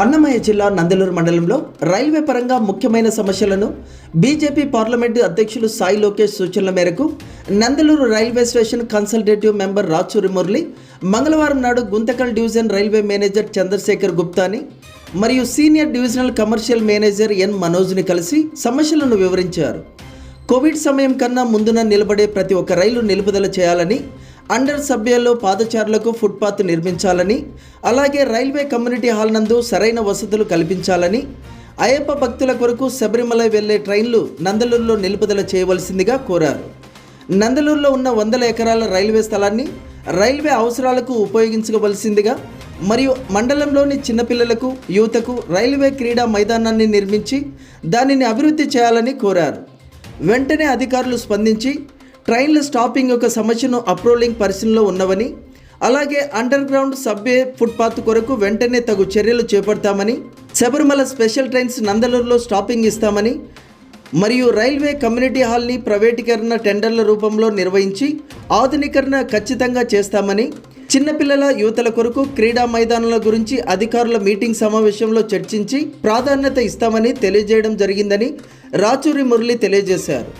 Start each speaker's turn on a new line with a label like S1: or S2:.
S1: అన్నమయ్య జిల్లా నందలూరు మండలంలో రైల్వే పరంగా ముఖ్యమైన సమస్యలను బీజేపీ పార్లమెంటు అధ్యక్షులు సాయి లోకేష్ సూచనల మేరకు Nandaluru railway station consultative member Rachuri Murali మంగళవారం నాడు Guntakal division railway manager Chandrasekhar గుప్తాని మరియు senior divisional commercial manager N మనోజ్ని కలిసి సమస్యలను వివరించారు. కోవిడ్ సమయం కన్నా ముందున నిలబడే ప్రతి ఒక్క రైలు నిలుపుదల చేయాలని అండర్ సభ్యుల్లో పాదచారులకు ఫుట్పాత్ నిర్మించాలని అలాగే రైల్వే కమ్యూనిటీ హాల్ నందు సరైన వసతులు కల్పించాలని అయ్యప్ప భక్తుల కొరకు శబరిమల వెళ్ళే ట్రైన్లు నందలూరులో నిలుపుదల చేయవలసిందిగా కోరారు. నందలూరులో ఉన్న వందల ఎకరాల రైల్వే స్థలాన్ని రైల్వే అవసరాలకు ఉపయోగించవలసిందిగా మరియు మండలంలోని చిన్నపిల్లలకు యువతకు రైల్వే క్రీడా మైదానాన్ని నిర్మించి దానిని అభివృద్ధి చేయాలని కోరారు. వెంటనే అధికారులు స్పందించి ట్రైన్ల స్టాపింగ్ యొక్క సమస్యను అప్రోలింగ్ పరిశీలనలో ఉన్నవని అలాగే అండర్ గ్రౌండ్ సబ్వే ఫుట్పాత్ కొరకు వెంటనే తగు చర్యలు చేపడతామని శబరిమల స్పెషల్ ట్రైన్స్ నందలూరులో స్టాపింగ్ ఇస్తామని మరియు రైల్వే కమ్యూనిటీ హాల్ని ప్రైవేటీకరణ టెండర్ల రూపంలో నిర్వహించి ఆధునీకరణ ఖచ్చితంగా చేస్తామని చిన్నపిల్లల యువతల కొరకు క్రీడా మైదానాల గురించి అధికారుల మీటింగ్ సమావేశంలో చర్చించి ప్రాధాన్యత ఇస్తామని తెలియజేయడం జరిగిందని రాచూరి మురళి తెలియజేశారు.